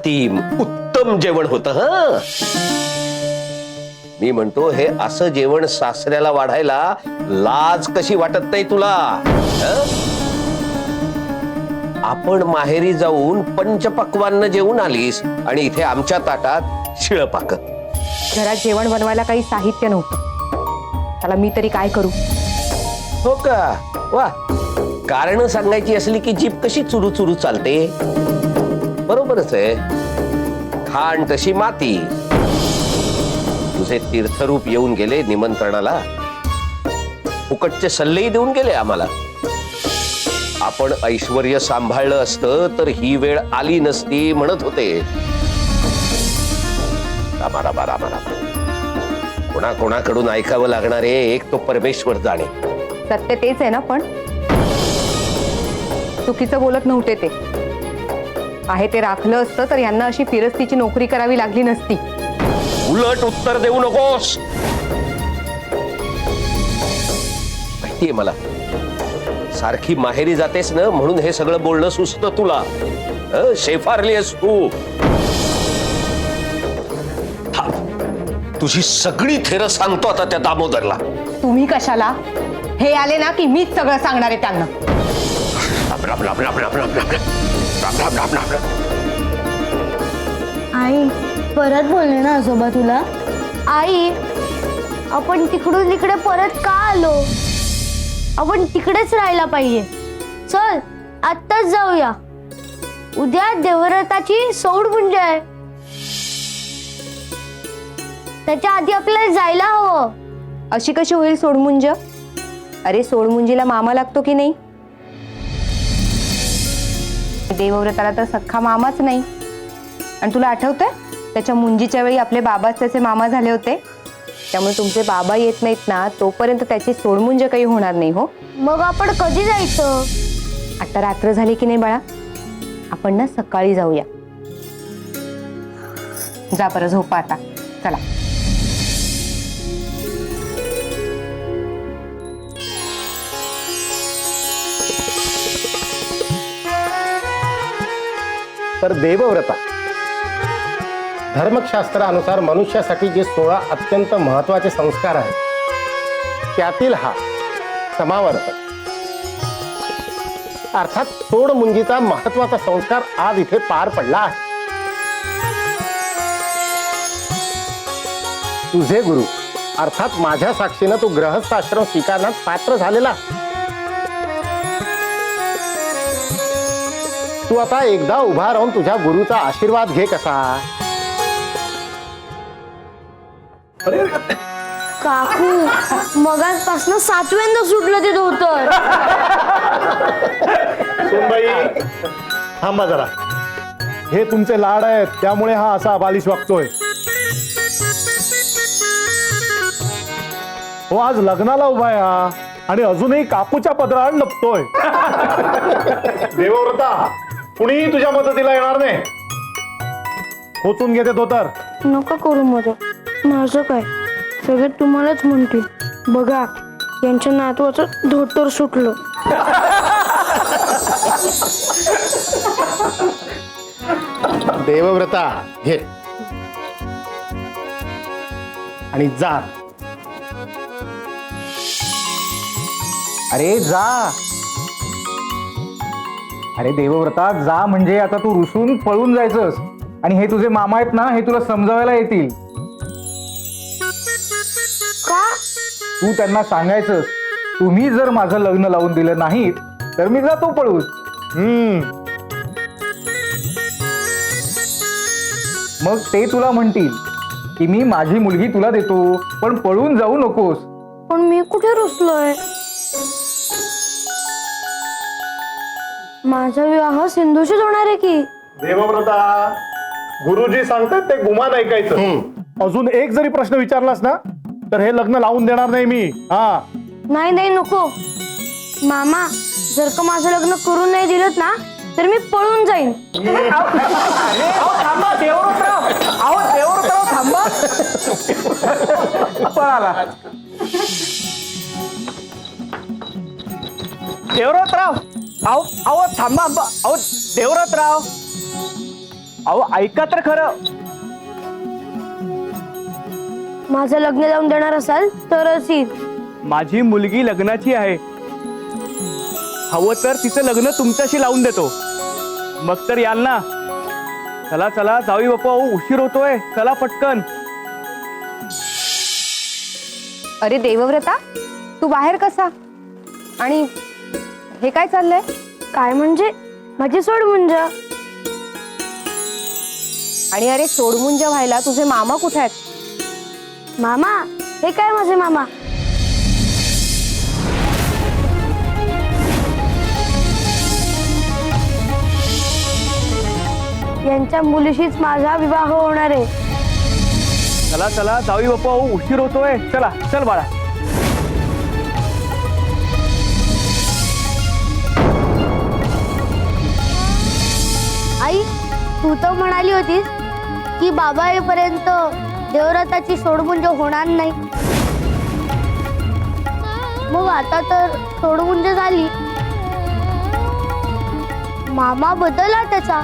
अप्रतिम उत्तम जेवण होत ह? मी म्हणतो हे असं जेवण सासऱ्याला वाढायला लाज कशी वाटत नाही तुला? आपण माहेरी जाऊन पंचपक्वान्न जेवून आलीस आणि इथे आमच्या ताटात शिळपाक घरात जेवण बनवायला काही साहित्य नव्हतं. त्याला मी तरी काय करू? हो का? वा. कारण सांगायची असली की जीप कशी चुरू चुरू चालते? बरोबरच आहे. खाण तशी माती. तुझे तीर्थरूप येऊन गेले निमंत्रणाला. फुकटचे सल्लेही देऊन गेले आम्हाला. आपण ऐश्वर सांभाळलं असतं तर ही वेळ आली नसती म्हणत होते. रामा रामा रामा रामा. कोणा कोणाकडून ऐकावं लागणारे एक तो परमेश्वर जाणे. सत्य तेच आहे ना पण? चुकीचं बोलत नव्हते ते. आहे ते राखलं असतं तर यांना अशी फिरस्तीची नोकरी करावी लागली नसती. उलट उत्तर देऊ नकोस. माहितीये मला? सारखी माहेरी जातेस ना म्हणून हे सगळं बोलणं सुचतं तुला. शेफारली आहेस तू. तुझी सगळी थेर सांगतो आता त्या दामोदरला. तुम्ही कशाला? हे आले ना की मीच सगळं सांगणार आहे त्यांना. राम, राम, राम, राम, आई परत बोलले ना आजोबा तुला? आई आपण तिकडून इकडे परत का आलो? आपण तिकडेच राहायला पाहिजे. चल आत्ताच जाऊया. उद्या देवव्रताची सौड म्हणजे आहे. त्याच्या आधी आपल्याला जायला हवं. अशी कशी होईल सोडमुंज? अरे सोडमुंजीला मामा लागतो की नाही? देवव्रताला तर सख्खा मामाच नाही. आणि तुला आठवतंय? त्याच्या मुंजीच्या वेळी आपले बाबाच त्याचे मामा झाले होते. त्यामुळे तुमचे बाबा येत नाहीत ना तोपर्यंत त्याची सोडमुंज काही होणार नाही हो. मग आपण कधी जायचं? आता रात्र झाली की नाही बाळा? आपण ना सकाळी जाऊया. जा बरं झोपा आता. चला. तर देवव्रता. धर्मशास्त्रानुसार मनुष्यासाठी जे सोळा अत्यंत महत्त्वाचे संस्कार आहेत त्यातील हा समावर्तक अर्थात सोड मुंजीचा महत्त्वाचा संस्कार आज इथे पार पडला आहे. तुझे गुरु अर्थात माझ्या साक्षीनं तू ग्रहस्थाश्रम स्वीकारण्यास पात्र झालेला तू आता एकदा उभा राहून तुझ्या गुरुचा आशीर्वाद घे कसा? काकू मगाचपासून सातव्यांदा सुटलं ते धोतर. सोनबाई थांबा जरा. हे तुमचे लाड आहेत त्यामुळे हा असा बालिश वागतोय. हो आज लग्नाला उभा आहे हा आणि अजूनही काकूच्या पदरात लपतोय. देवव्रता कुणीही तुझ्या मदतीला येणार नाही. होतून घेते तो तर. नका करू मदत. माझं काय? सगळे तुम्हालाच म्हणतील. बघा यांच्या नातवाचं धोतर सुटलं. देवव्रता घे. आणि जा. अरे जा. अरे देवव्रता जा म्हणजे आता तू रुसून पळून जायचंस. आणि हे तुझे मामा आहेत ना हे तुला समजावायला येतील. का? तू त्यांना सांगायचंस तुम्ही जर माझं लग्न लावून दिलं नाहीत तर मी जातो पळून. हम्म. मग ते तुला म्हणतील की मी माझी मुलगी तुला देतो पण पळून जाऊ नकोस. पण मी कुठे रुसलोय? माझा विवाह सिंधूशीच होणार आहे की? देवव्रता गुरुजी सांगतात ते गुमान ऐकायचं. अजून एक जरी प्रश्न विचारलास ना तर हे लग्न लावून देणार नाही मी. हा. नाही नाही नको. मामा जर का माझं लग्न करून नाही दिलं ना तर मी पळून जाईन. थांबा अहो थांबा. पळाला. देवरातराव अहो अहो थांबा ब- अहो देवरातराव अहो ऐका तर खरं. माझं लग्न लावून देणार असाल तरच येईल. माझी मुलगी लग्नाची आहे. हवं तर तिचं लग्न तुमच्याशी लावून देतो. मग तर याल ना. चला चला जाऊ बापा उशीर होतोय. चला पटकन. अरे देवव्रता तू बाहेर कसा? आणि हे काय चाललंय? काय म्हणजे? माझी सोड मुंज आणि अरे सोडमुंज व्हायला तुझे मामा कुठे आहेत? मामा हे काय माझे मामा? यांच्या मुलीशीच माझा विवाह होणार आहे. चला चला जाऊ बापा उशीर होतोय. चला चल बाळा. तू तर म्हणाली होतीस की बाबा येईपर्यंत देवव्रताची सोडमुंज होणार नाही. मग आता तर सोडमुंज झाली. मामा बदलला त्याचा.